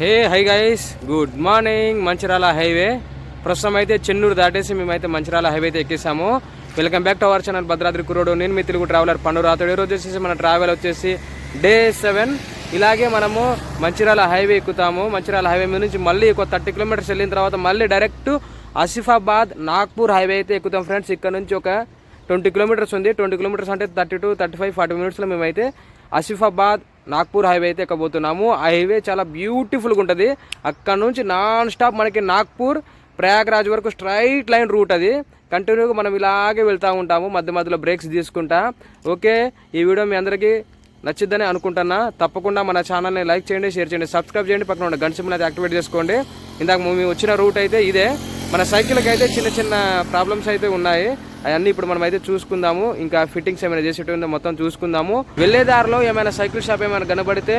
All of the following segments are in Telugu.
Hey hi guys good morning Mancherial highway ప్రస్తుతం అయితే చెన్నూరు దాటేసి మేమైతే మంచిర్యాల హైవే అయితే ఎక్కేసాము. Welcome back to our channel Bhadradri కురోడు నేను మీ తెలుగు ట్రావెలర్ పండు రాతుడు ఈరోజు వచ్చేసి మన ట్రావెల్ వచ్చేసి డే సెవెన్ ఇలాగే మనము మంచిర్యాల హైవే ఎక్కుతాము. మంచిర్యాల హైవే మీద నుంచి మళ్ళీ ఒక థర్టీ కిలోమీటర్స్ వెళ్ళిన తర్వాత మళ్ళీ డైరెక్ట్ ఆసిఫాబాద్ నాగ్పూర్ హైవే అయితే ఎక్కుతాం ఫ్రెండ్స్ ఇక్కడ నుంచి ఒక ట్వంటీ కిలోమీటర్స్ ఉంది. ట్వంటీ కిలోమీటర్స్ అంటే thirty to thirty five forty మినిట్స్లో మేమైతే ఆసిఫాబాద్ నాగ్పూర్ హైవే అయితే ఎక్కబోతున్నాము. ఆ హైవే చాలా బ్యూటిఫుల్గా ఉంటుంది. అక్కడ నుంచి నాన్ స్టాప్ మనకి నాగ్పూర్ ప్రయాగ్రాజ్ వరకు స్ట్రైట్ లైన్ రూట్ అది. కంటిన్యూగా మనం ఇలాగే వెళ్తూ ఉంటాము. మధ్య మధ్యలో బ్రేక్స్ తీసుకుంటా. ఓకే ఈ వీడియో మీ అందరికీ నచ్చిద్దని అనుకుంటున్నా. తప్పకుండా మన ఛానల్ని లైక్ చేయండి షేర్ చేయండి సబ్స్క్రైబ్ చేయండి. పక్కన ఉన్న గంట సింబల్ అయితే యాక్టివేట్ చేసుకోండి. ఇందాక మేము వచ్చిన రూట్ అయితే ఇదే. మన సైకిల్కి అయితే చిన్న చిన్న ప్రాబ్లమ్స్ అయితే ఉన్నాయి. అవన్నీ ఇప్పుడు మనం అయితే చూసుకుందాము. ఇంకా ఫిట్టింగ్స్ ఏమైనా చేసేటి ఉందో మొత్తం చూసుకుందాము. వెళ్ళే దారిలో ఏమైనా సైకిల్ షాప్ ఏమైనా కనబడితే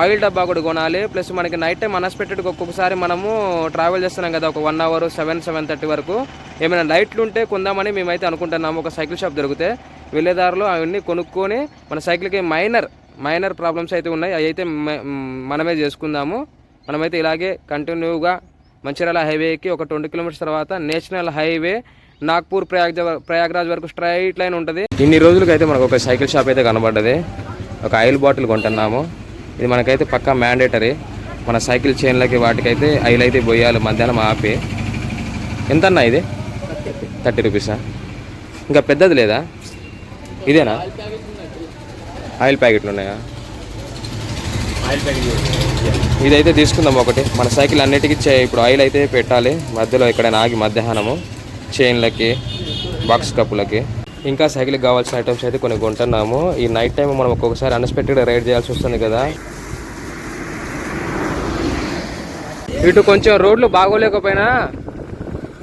ఆయిల్ డబ్బా కూడా కొనాలి. ప్లస్ మనకి నైట్ టైం అన్ఎక్స్పెక్టెడ్గా ఒక్కొక్కసారి మనము ట్రావెల్ చేస్తున్నాం కదా ఒక one hour seven seven thirty వరకు. ఏమైనా లైట్లు ఉంటే కొందామని మేమైతే అనుకుంటున్నాము ఒక సైకిల్ షాప్ దొరికితే. వెళ్ళేదారిలో అవన్నీ కొనుక్కొని మన సైకిల్కి మైనర్ మైనర్ ప్రాబ్లమ్స్ అయితే ఉన్నాయి. అవి అయితే మనమే చేసుకుందాము. మనమైతే ఇలాగే కంటిన్యూగా మంచిర్యాల హైవేకి ఒక ట్వంటీ కిలోమీటర్స్ తర్వాత నేషనల్ హైవే నాగ్పూర్ ప్రయాగ్ ప్రయాగ్రాజ్ వరకు స్ట్రైట్ లైన్ ఉంటుంది. ఇన్ని రోజులకి అయితే మనకు ఒక సైకిల్ షాప్ అయితే కనబడ్డది. ఒక ఆయిల్ బాటిల్ కొంటున్నాము. ఇది మనకైతే పక్కా మ్యాండేటరీ. మన సైకిల్ చైన్లకి వాటికైతే ఆయిల్ అయితే పోయాలి మధ్యాహ్నం ఆపి. ఎంతన్నా ఇది? థర్టీ రూపీసా? ఇంకా పెద్దది లేదా? ఇదేనా? ఆయిల్ ప్యాకెట్లు ఉన్నాయా. ఆయిల్ ప్యాకెట్ ఇదైతే తీసుకుందాం ఒకటి. మన సైకిల్ అన్నిటికీ చే- ఇప్పుడు ఆయిల్ అయితే పెట్టాలి. మధ్యలో ఎక్కడైనా ఆగి మధ్యాహ్నము. చైన్లకి బాక్స్ కప్పులకి. ఇంకా సైకిల్కి కావాల్సిన ఐటమ్స్ అయితే కొన్ని కొంటున్నాము. ఈ నైట్ టైం మనం ఒక్కొక్కసారి అన్ఎక్స్పెక్టెడ్ రైడ్ చేయాల్సి వస్తుంది కదా. ఇటు కొంచెం రోడ్లు బాగోలేకపోయినా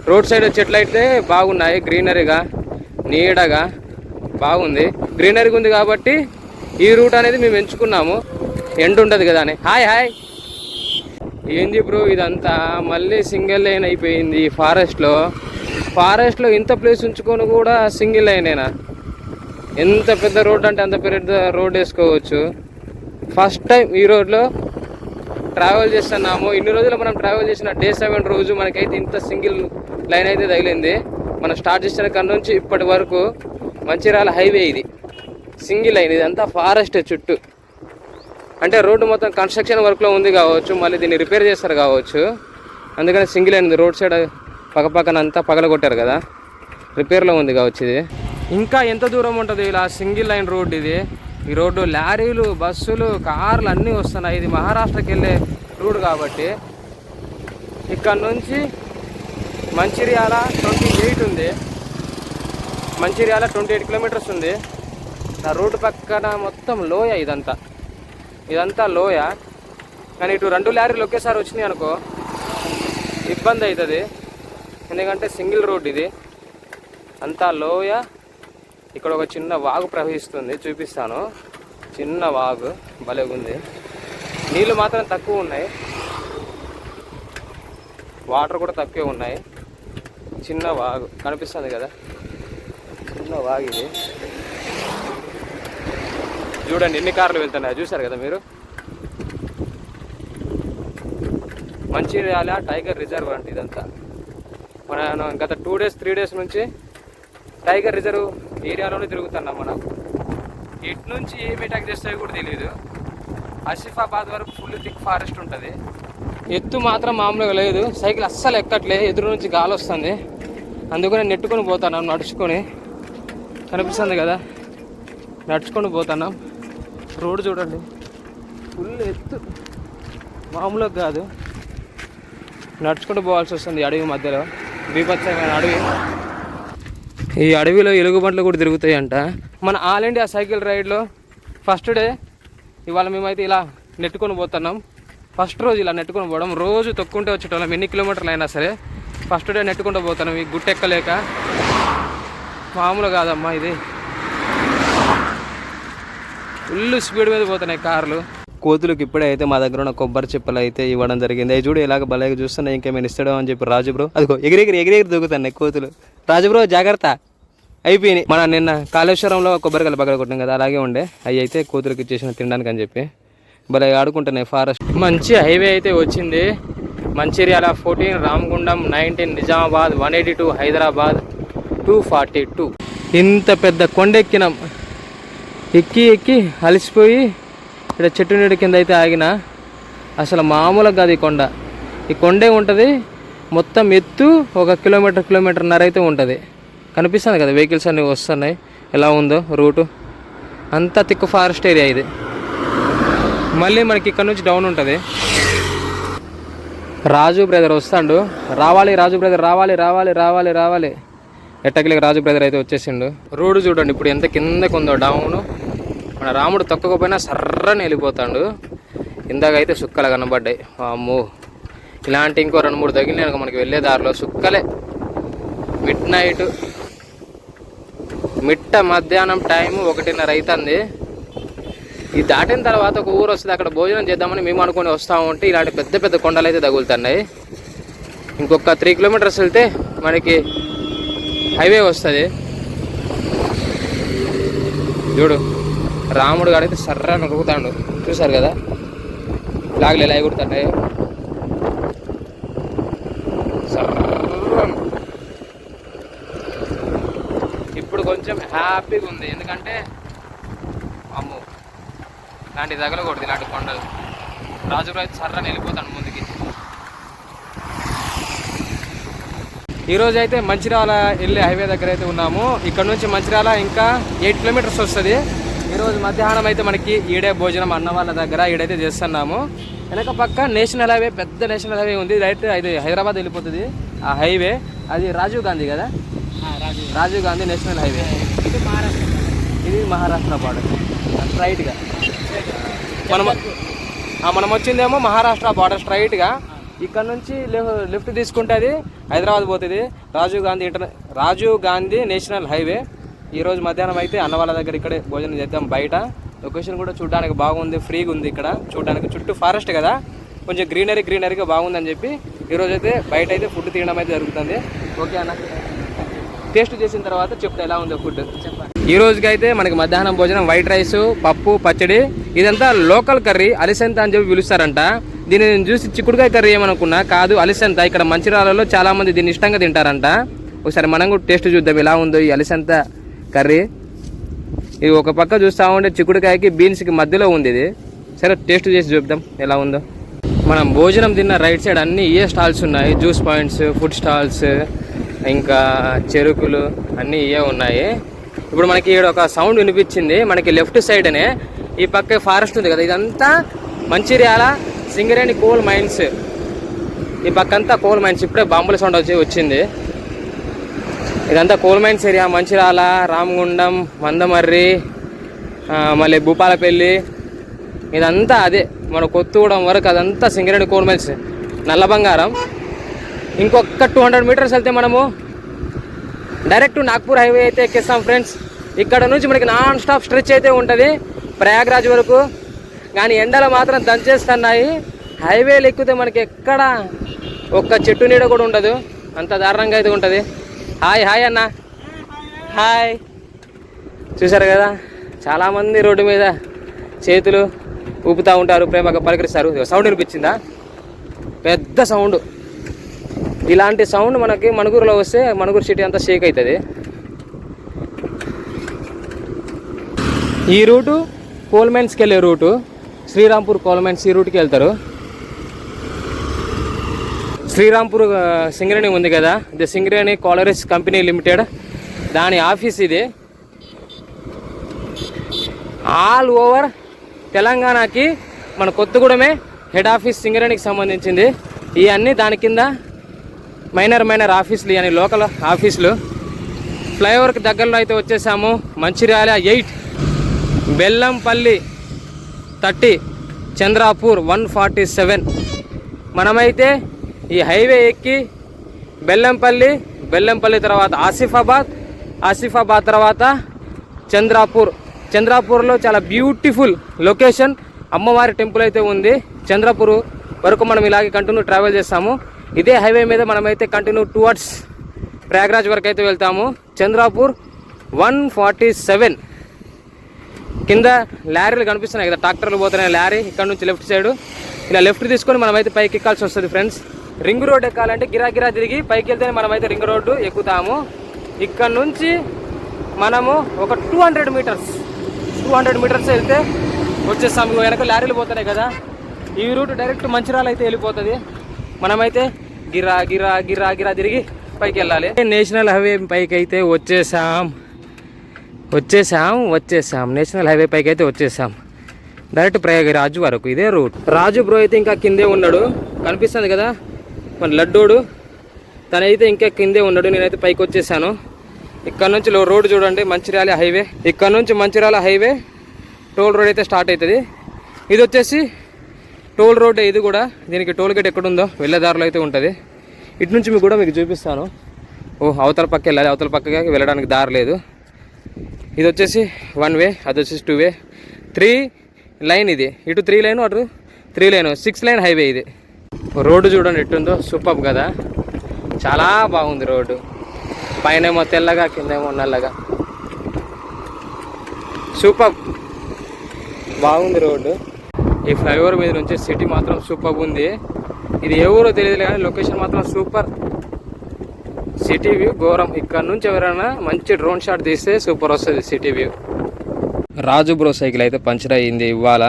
రోడ్ సైడ్ చెట్లు అయితే బాగున్నాయి. గ్రీనరీగా నీడగా. బాగుంది. గ్రీనరీగా ఉంది కాబట్టి ఈ రూట్ అనేది మేము ఎంచుకున్నాము. ఎండ్ ఉండదు కదా అని. హాయ్ హాయ్ ఏంది బ్రో ఇదంతా? మళ్ళీ సింగిల్ లైన్ అయిపోయింది ఫారెస్ట్లో ఫారెస్ట్లో ఇంత ప్లేస్ ఉంచుకొని కూడా సింగిల్ లైనేనా ఎంత పెద్ద రోడ్ అంటే అంత పెద్ద రోడ్ వేసుకోవచ్చు. ఫస్ట్ టైం ఈ రోడ్లో ట్రావెల్ చేస్తున్నాము. ఇన్ని రోజులు మనం ట్రావెల్ చేసిన డే సెవెన్ రోజు మనకైతే ఇంత సింగిల్ లైన్ అయితే తగిలింది. మనం స్టార్ట్ చేసిన కాడ నుంచి ఇప్పటి వరకు మంచిర్యాల హైవే ఇది. సింగిల్ లైన్ ఇదంతా ఫారెస్ట్ చుట్టూ. అంటే రోడ్డు మొత్తం కన్స్ట్రక్షన్ వర్క్లో ఉంది కావచ్చు మళ్ళీ దీన్ని రిపేర్ చేస్తారు కావచ్చు. అందుకని సింగిల్ లైన్ రోడ్ సైడ్ పక్కపక్కన అంతా పగలగొట్టారు కదా. రిపేర్లో ఉంది కావచ్చు ఇది. ఇంకా ఎంత దూరం ఉంటుంది ఇలా సింగిల్ లైన్ రోడ్ ఇది? ఈ రోడ్డు లారీలు బస్సులు కార్లు అన్నీ వస్తున్నాయి. ఇది మహారాష్ట్రకి వెళ్ళే రోడ్ కాబట్టి. ఇక్కడ నుంచి మంచిర్యాల ట్వంటీ ఎయిట్ ఉంది. మంచిర్యాల ట్వంటీ ఎయిట్ కిలోమీటర్స్ ఉంది. ఆ రోడ్డు పక్కన మొత్తం లోయ ఇదంతా. ఇదంతా లోయ. కానీ ఇటు రెండు లారీలు ఒకేసారి వచ్చినాయి అనుకో ఇబ్బంది అవుతుంది ఎందుకంటే సింగిల్ రోడ్ ఇది. అంతా లోయ. ఇక్కడ ఒక చిన్న వాగు ప్రవహిస్తుంది చూపిస్తాను. చిన్న వాగు భలే ఉంది. నీళ్ళు మాత్రం తక్కువ ఉన్నాయి. వాటర్ కూడా తక్కువే ఉన్నాయి. చిన్న వాగు కనిపిస్తుంది కదా? చిన్న వాగు చూడండి ఎన్ని కార్లు వెళ్తున్నాయి చూసారు కదా మీరు? మంచిర్యాల టైగర్ రిజర్వ్ అంటే ఇదంతా. మన గత టూ డేస్ త్రీ డేస్ నుంచి టైగర్ రిజర్వ్ ఏరియాలోనే తిరుగుతున్నాం మనం. ఇటు నుంచి ఏమి అటాక్ చేస్తాయో కూడా తెలియదు ఆసిఫాబాద్ వరకు ఫుల్ థిక్ ఫారెస్ట్ ఉంటుంది. ఎత్తు మాత్రం మామూలుగా లేదు. సైకిల్ అస్సలు ఎక్కట్లే. ఎదురు నుంచి గాలి వస్తుంది. అందుకని నెట్టుకొని పోతాను నడుచుకొని. కనిపిస్తుంది కదా. నడుచుకొని పోతున్నాం. రోడ్డు చూడండి. ఫుల్ ఎత్తు. మామూలుగా కాదు. నడుచుకుంటూ పోవాల్సి వస్తుంది అడవి మధ్యలో. బీభత్సమైన అడవి. ఈ అడవిలో ఎలుగుబంట్లు కూడా తిరుగుతాయంట. మన ఆల్ ఇండియా సైకిల్ రైడ్లో ఫస్ట్ డే ఇవాళ మేమైతే ఇలా నెట్టుకొని పోతున్నాం. ఫస్ట్ రోజు ఇలా నెట్టుకొని పోవడం. రోజు తొక్కుంటే వచ్చేటోళ్ళం. ఎన్ని కిలోమీటర్లు అయినా సరే ఫస్ట్ డే నెట్టుకుంటూ పోతున్నాం. ఈ గుట్టెక్కలేక. మామూలు కాదమ్మా ఇది. ఫుల్ స్పీడ్ మీద పోతున్నాయి కార్లు. కోతులకు ఇప్పుడే అయితే మా దగ్గర ఉన్న కొబ్బరి చిప్పలు అయితే ఇవ్వడం జరిగింది. అవి చూడు ఇలాగ భలేగా చూస్తున్నాయి ఇంకేమైనా ఇస్తాడో అని చెప్పి రాజు బ్రో. అదిగో ఎగిరెగిరి ఎగిరెగిరి దూకుతున్నాయి కోతులు. రాజు బ్రో జాగ్రత్త. అయిపోయినాయి. మన నిన్న కాళేశ్వరంలో కొబ్బరికాయలు పగల కొట్టినాం కదా అలాగే ఉండే. అవి అయితే కోతులకు ఇచ్చేసిన తినడానికి అని చెప్పి. భలే ఆడుకుంటున్నాయి ఫారెస్ట్. మంచి హైవే అయితే వచ్చింది. Mancherial fourteen Ramagundam nineteen Nizamabad one eighty two Hyderabad. Two forty two. ఇంత పెద్ద కొండ ఎక్కినాం ఎక్కి ఎక్కి అలసిపోయి ఇక్కడ చెట్టు నీడ కింద అయితే ఆగిన అసలు మామూలుగా కాదు ఈ కొండ. ఈ కొండే ఉంటుంది మొత్తం ఎత్తు ఒక కిలోమీటర్ కిలోమీటర్న్నర అయితే ఉంటుంది. కనిపిస్తుంది కదా వెహికల్స్ అన్నీ వస్తున్నాయి ఎలా ఉందో రూటు. అంతా తిక్కు ఫారెస్ట్ ఏరియా ఇది. మళ్ళీ మనకి ఇక్కడ నుంచి డౌన్ ఉంటుంది. రాజు బ్రదర్ వస్తాడు. రావాలి రాజు బ్రదర్ రావాలి రావాలి రావాలి రావాలి. ఎట్టకిలకి రాజు బ్రదర్ అయితే వచ్చేసిండు. రోడ్డు చూడండి ఇప్పుడు ఎంత కిందకు ఉందో డౌన్ మన రాముడు తొక్కకపోయినా సర్రని వెళ్ళిపోతాడు ఇందాకైతే సుక్కలు కనబడ్డాయి. అమ్మో ఇలాంటి ఇంకో రెండు మూడు తగిలినాక మనకి వెళ్ళే దారిలో సుక్కలే. మిడ్ నైట్ మిట్ట మధ్యాహ్నం టైం ఒకటిన్నర అవుతుంది ఇది దాటిన తర్వాత ఒక ఊరు వస్తుంది అక్కడ భోజనం చేద్దామని మేము అనుకుని వస్తూ ఉంటే ఇలాంటి పెద్ద పెద్ద కొండలు అయితే తగులుతున్నాయి. ఇంకొక త్రీ కిలోమీటర్స్ వెళ్తే మనకి హైవే వస్తుంది. చూడు రాముడు గాడైతే సర్రా నొక్కుతాడు చూసారు కదా? లాగులు ఎలా ఎగురుతున్నాయి ఇప్పుడు కొంచెం హ్యాపీగా ఉంది. ఎందుకంటే అమ్మో ఇలాంటి తగలకూడదు ఇలాంటి కొండలు. రాజు అయితే సర్రని వెళ్ళిపోతాడు ముందు. ఈరోజు అయితే మంచిర్యాల వెళ్ళే హైవే దగ్గర అయితే ఉన్నాము. ఇక్కడ నుంచి మంచిర్యాల ఇంకా ఎయిట్ కిలోమీటర్స్ వస్తుంది. ఈరోజు మధ్యాహ్నం అయితే మనకి ఈడే భోజనం అన్న వాళ్ళ దగ్గర ఈడైతే చేస్తున్నాము. వెనక పక్క నేషనల్ హైవే పెద్ద నేషనల్ హైవే ఉంది. రైట్ ఇది హైదరాబాద్ వెళ్ళిపోతుంది ఆ హైవే. అది రాజీవ్ గాంధీ కదా? రాజీవ్. Gandhi national highway. ఇది మహారాష్ట్ర బార్డర్ స్ట్రైట్గా. మనం మనం వచ్చిందేమో మహారాష్ట్ర బార్డర్ స్ట్రైట్గా. ఇక్కడ నుంచి లెఫ్ట్ తీసుకుంటే అది హైదరాబాద్ పోతుంది. Rajiv Gandhi inter Rajiv Gandhi national highway. ఈరోజు మధ్యాహ్నం అయితే అన్న వాళ్ళ దగ్గర ఇక్కడే భోజనం చేద్దాం బయట. లొకేషన్ కూడా చూడడానికి బాగుంది ఫ్రీగా ఉంది ఇక్కడ. చూడడానికి చుట్టూ ఫారెస్ట్ కదా. కొంచెం గ్రీనరీ గ్రీనరీగా బాగుందని చెప్పి ఈరోజు అయితే బయట అయితే ఫుడ్ తినడం అయితే జరుగుతుంది. ఓకే అన్న? టేస్ట్ చేసిన తర్వాత చెప్తా ఎలా ఉందో ఫుడ్ ఈ రోజుకి అయితే మనకి మధ్యాహ్నం భోజనం వైట్ రైస్ పప్పు పచ్చడి ఇదంతా లోకల్ కర్రీ అలిసెంత అని చెప్పి పిలుస్తారంట. దీన్ని నేను చూసి చిక్కుడుకాయ కర్రీ ఏమనుకున్నా? కాదు అలిసంత. ఇక్కడ మంచిర్యాలలో చాలామంది దీన్ని ఇష్టంగా తింటారంట. ఒకసారి మనం కూడా టేస్ట్ చూద్దాం ఎలా ఉందో ఈ అలిసంత కర్రీ. ఇది ఒక పక్క చూస్తా ఉంటే చిక్కుడుకాయకి బీన్స్కి మధ్యలో ఉంది ఇది. సరే టేస్ట్ చేసి చూద్దాం ఎలా ఉందో. మనం భోజనం తిన్న రైట్ సైడ్ అన్ని ఏ స్టాల్స్ ఉన్నాయి. జ్యూస్ పాయింట్స్ ఫుడ్ స్టాల్స్ ఇంకా చెరుకులు అన్నీ ఇవే ఉన్నాయి. ఇప్పుడు మనకి ఇక్కడ ఒక సౌండ్ వినిపించింది. మనకి లెఫ్ట్ సైడ్నే ఈ పక్క ఫారెస్ట్ ఉంది కదా ఇదంతా మంచిర్యాల సింగరేణి కోల్ మైన్స్. ఈ పక్కంతా కోల్ మైన్స్. ఇప్పుడే బాంబుల సౌండ్ వచ్చి వచ్చింది. ఇదంతా coal mines area. Mancherial Ramagundam Mandamarri మళ్ళీ భూపాలపల్లి. ఇదంతా అదే. మన కొత్తగూడెం వరకు అదంతా సింగరేణి కోల్ మైన్స్. నల్ల బంగారం. ఇంకొక టూ హండ్రెడ్ మీటర్స్ వెళ్తే మనము డైరెక్ట్ నాగ్పూర్ హైవే అయితే ఎక్కిస్తాం ఫ్రెండ్స్. ఇక్కడ నుంచి మనకి నాన్ స్టాప్ స్ట్రెచ్ అయితే ఉంటుంది. ప్రయాగ్రాజ్ వరకు. కానీ ఎండలు మాత్రం దంచేస్తున్నాయి. హైవేలు ఎక్కితే మనకి ఎక్కడ ఒక్క చెట్టు నీడ కూడా ఉండదు. అంత దారుణంగా అయితే ఉంటుంది. హాయ్ హాయ్ అన్న. హాయ్. చూసారు కదా? చాలామంది రోడ్డు మీద చేతులు ఊపుతూ ఉంటారు ప్రేమగా పలకరిస్తారు. సౌండ్ వినిపించిందా? పెద్ద సౌండ్. ఇలాంటి సౌండ్ మనకి మణుగూరులో వస్తే మణుగూరు సిటీ అంతా షేక్ అవుతుంది ఈ రూటు కోల్మెన్స్కి వెళ్ళే route. Srirampur coal mine C రూట్కి వెళ్తారు. శ్రీరాంపూర్ సింగరేణి ఉంది కదా. ఇది సింగరేణి కోలరీస్ కంపెనీ లిమిటెడ్. దాని ఆఫీస్ ఇది. ఆల్ ఓవర్ తెలంగాణకి మన కొత్తగూడెమే హెడ్ ఆఫీస్ సింగరేణికి సంబంధించింది. ఇవన్నీ దాని కింద మైనర్ మైనర్ ఆఫీసులు ఇవన్నీ లోకల్ ఆఫీసులు. ఫ్లైఓవర్కి దగ్గరలో అయితే వచ్చేసాము. Mancherial eight Bellampalli thirty Chandrapur one forty seven. మనమైతే ఈ హైవే ఎక్కి బెల్లంపల్లి బెల్లంపల్లి తర్వాత ఆసిఫాబాద్ ఆసిఫాబాద్ తర్వాత చంద్రాపూర్. చంద్రాపూర్లో చాలా బ్యూటిఫుల్ లొకేషన్. అమ్మవారి టెంపుల్ అయితే ఉంది. చంద్రాపూర్ వరకు మనం ఇలాగే కంటిన్యూ ట్రావెల్ చేస్తాము. ఇదే హైవే మీద మనమైతే కంటిన్యూ టువర్డ్స్ ప్రయాగ్రాజ్ వరకు అయితే వెళ్తాము. Chandrapur one forty seven. కింద లారీలు కనిపిస్తున్నాయి కదా ట్రాక్టర్లు పోతున్నాయి లారీ ఇక్కడ నుంచి లెఫ్ట్ సైడ్ ఇలా లెఫ్ట్ తీసుకొని మనమైతే పైకి ఎక్కాల్సి వస్తుంది ఫ్రెండ్స్ రింగ్ రోడ్ ఎక్కాలంటే గిరా గిరా తిరిగి పైకి వెళ్తేనే మనమైతే రింగ్ రోడ్డు ఎక్కుతాము. ఇక్కడ నుంచి మనము ఒక two hundred metres two hundred metres వెళ్తే వచ్చేస్తాము. వెనక లారీలు పోతున్నాయి కదా ఈ రూట్ డైరెక్ట్ మంచిరాలు అయితే వెళ్ళిపోతుంది. మనమైతే గిరా గిరా గిరా గిరా తిరిగి పైకి వెళ్ళాలి. నేషనల్ హైవే పైకి అయితే వచ్చేసాం. వచ్చేసాం వచ్చేసాం. నేషనల్ హైవే పైకి అయితే వచ్చేసాం డైరెక్ట్ ప్రయాగరాజు వరకు. ఇదే రూట్ రాజు బ్రో అయితే ఇంకా కిందే ఉన్నాడు. కనిపిస్తుంది కదా? మన లడ్డూడు. తనైతే ఇంకా కిందే ఉన్నాడు. నేనైతే పైకి వచ్చేసాను. ఇక్కడ నుంచి లో- రోడ్డు చూడండి. మంచిర్యాల హైవే. ఇక్కడ నుంచి మంచిర్యాల హైవే. టోల్ రోడ్ అయితే స్టార్ట్ అవుతుంది. ఇది వచ్చేసి టోల్ రోడ్ ఇది కూడా. దీనికి టోల్ గేట్ ఎక్కడుందో వెళ్ళేదారులు వెళ్ళే దారిలో అయితే ఉంటుంది. ఇటు నుంచి మీకు కూడా మీకు చూపిస్తాను. ఓ అవతల పక్క వెళ్ళాలి. అవతల పక్కగా వెళ్ళడానికి దారి లేదు. ఇది వచ్చేసి వన్ వే అది వచ్చేసి టూ వే త్రీ లైన్ ఇది. ఇటు త్రీ లైన్ అటు three line six line highway ఇది. రోడ్డు చూడండి ఎట్టుందో సూపర్ కదా. చాలా బాగుంది రోడ్డు. పైన ఏమో తెల్లగా కిందేమో నల్లగా. సూపర్ బాగుంది రోడ్డు. ఈ ఫ్లైఓవర్ మీద నుంచి సిటీ మాత్రం సూపర్ ఉంది. ఇది ఏ ఊరో తెలియదు కానీ లొకేషన్ మాత్రం సూపర్ సిటీ వ్యూ ఘోరం. ఇక్కడ నుంచి ఎవరైనా మంచి డ్రోన్ షాట్ తీస్తే సూపర్ వస్తుంది city view. Raju bro cycle అయితే పంచర్ అయ్యింది ఇవాళ.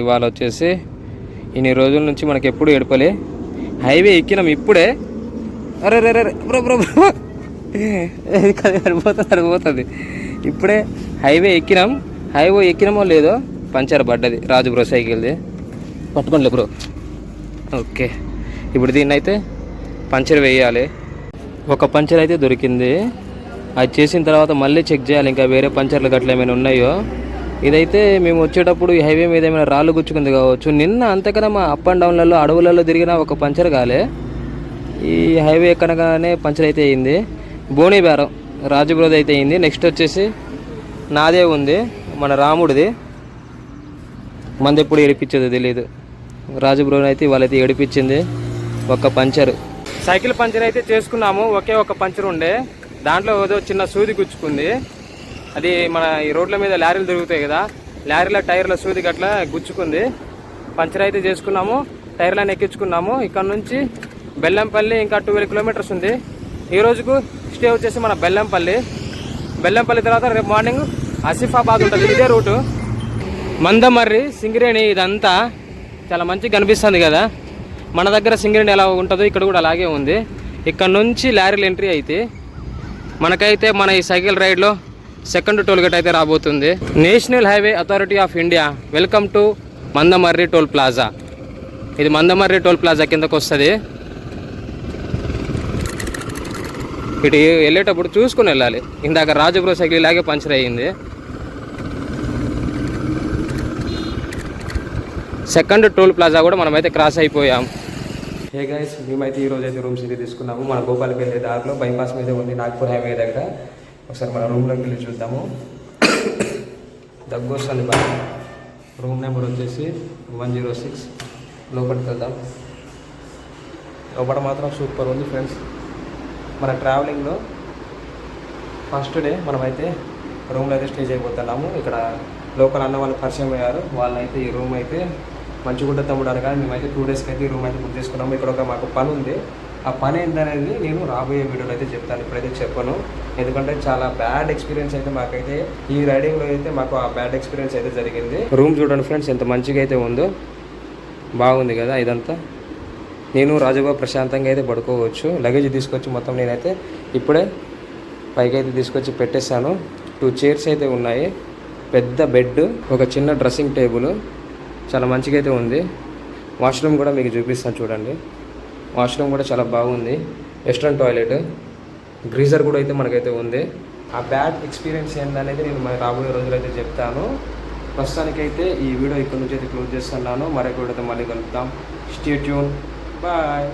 ఇవాళ వచ్చేసి ఇన్ని రోజుల నుంచి మనకి ఎప్పుడు ఎడపలే హైవే ఎక్కినాం ఇప్పుడే. అరే రే రే బ్రో బ్రో బ్రో. అడిపోతుంది అడిపోతుంది ఇప్పుడే హైవే ఎక్కినాం. హైవే ఎక్కినామో లేదో పంచర్ పడ్డది రాజు బ్రో సైకిల్ది. పట్టుకోండి బ్రో. ఓకే. ఇప్పుడు దీన్ని అయితే పంచర్ వేయాలి. ఒక పంచర్ అయితే దొరికింది. అది చేసిన తర్వాత మళ్ళీ చెక్ చేయాలి ఇంకా వేరే పంచర్లు గట్ల ఏమైనా ఉన్నాయో. ఇదైతే మేము వచ్చేటప్పుడు ఈ హైవే మీద ఏమైనా రాళ్ళు గుచ్చుకుంది కావచ్చు. నిన్న అంతకన్నా మా అప్ అండ్ డౌన్లలో అడవులలో తిరిగిన ఒక పంచర్ కాలే. ఈ హైవే ఎక్కడగానే పంచర్ అయితే అయింది. బోని బేరం రాజుబ్రోది అయితే అయింది. నెక్స్ట్ వచ్చేసి నాదే ఉంది మన రాముడిది. మంది ఎప్పుడు ఏడిపించేది తెలియదు రాజుబ్రోని అయితే వాళ్ళైతే ఏడిపించింది ఒక పంచర్. సైకిల్ పంచర్ అయితే చేసుకున్నాము. ఒకే ఒక పంచర్ ఉండే. దాంట్లో ఏదో చిన్న సూది గుచ్చుకుంది. అది మన ఈ రోడ్ల మీద లారీలు దొరుకుతాయి కదా. లారీల టైర్ల సూది గట్ల గుచ్చుకుంది. పంచర్ అయితే చేసుకున్నాము. టైర్లను ఎక్కించుకున్నాము. ఇక్కడ నుంచి బెల్లంపల్లి ఇంకా ట్వెల్వ్ కిలోమీటర్స్ ఉంది. ఈ రోజుకు స్టే వచ్చేసి మన బెల్లంపల్లి. బెల్లంపల్లి తర్వాత రేపు మార్నింగ్ ఆసిఫాబాద్ ఉంటుంది. ఇదే రూటు. మందమర్రి సింగరేణి ఇదంతా చాలా మంచిగా కనిపిస్తుంది కదా. మన దగ్గర సింగరేణి ఎలా ఉంటుందో ఇక్కడ కూడా అలాగే ఉంది. ఇక్కడ నుంచి లారీలు ఎంట్రీ అయితే మనకైతే మన ఈ సైకిల్ రైడ్లో సెకండ్ టోల్గేట్ అయితే రాబోతుంది. National highway authority of India welcome to Mandamarri toll plaza. ఇది మందమర్రి టోల్ ప్లాజా కిందకు వస్తుంది. ఇటు వెళ్ళేటప్పుడు చూసుకుని వెళ్ళాలి. ఇందాక రాజపురం సైకిల్ ఇలాగే పంచర్ అయ్యింది. సెకండ్ టోల్ ప్లాజా కూడా మనమైతే క్రాస్ అయిపోయాం. హే గైస్ మేమైతే ఈ అయితే రూమ్స్ అయితే తీసుకున్నాము. మన గోపాల్ వెళ్ళే దారిలో బైపాస్ మీద ఉంది నాగ్పూర్ హైవే దగ్గర. ఒకసారి మన రూమ్లోకి వెళ్ళి చూద్దాము. దగ్గు వస్తుంది బాగా. రూమ్ నెంబర్ వచ్చేసి వన్ జీరో సిక్స్ లోపలికి వెళ్దాం. లోపల మాత్రం సూపర్ ఉంది ఫ్రెండ్స్ మన ట్రావెలింగ్లో ఫస్ట్ డే మనమైతే రూమ్లో అయితే స్టే చేయబోతున్నాము. ఇక్కడ లోకల్ అన్న వాళ్ళు పరిచయం అయ్యారు. వాళ్ళైతే ఈ రూమ్ అయితే మంచిగుంట తమ్ముడు అనగా మేమైతే టూ డేస్కి అయితే రూమ్ అయితే బుక్ చేసుకున్నాము. ఇక్కడ ఒక మాకు పని ఉంది ఆ పని ఏంటనేది నేను రాబోయే వీడియోలో అయితే చెప్తాను. ఇప్పుడైతే చెప్పను. ఎందుకంటే చాలా బ్యాడ్ ఎక్స్పీరియన్స్ అయితే మాకైతే ఈ రైడింగ్లో అయితే మాకు ఆ బ్యాడ్ ఎక్స్పీరియన్స్ అయితే జరిగింది. రూమ్ చూడండి ఫ్రెండ్స్ ఎంత మంచిగా అయితే ఉందో. బాగుంది కదా ఇదంతా. నేను రాజుబాబు ప్రశాంతంగా అయితే పడుకోవచ్చు. లగేజ్ తీసుకొచ్చి మొత్తం నేనైతే ఇప్పుడే పైకి అయితే తీసుకొచ్చి పెట్టేశాను. టూ చైర్స్ అయితే ఉన్నాయి. పెద్ద బెడ్ ఒక చిన్న డ్రెస్సింగ్ టేబుల్ చాలా మంచిగా అయితే ఉంది. వాష్రూమ్ కూడా మీకు చూపిస్తాను చూడండి. వాష్రూమ్ కూడా చాలా బాగుంది. Western toilet. గ్రీజర్ కూడా అయితే మనకైతే ఉంది. ఆ బ్యాడ్ ఎక్స్పీరియన్స్ ఏంటనేది నేను మరి రాబోయే రోజులు అయితే చెప్తాను. ప్రస్తుతానికైతే ఈ వీడియో ఇక్కడ నుంచి అయితే క్లోజ్ చేస్తున్నాను. మరొక వీడియోతో మళ్ళీ కలుద్దాం. Stay tune bye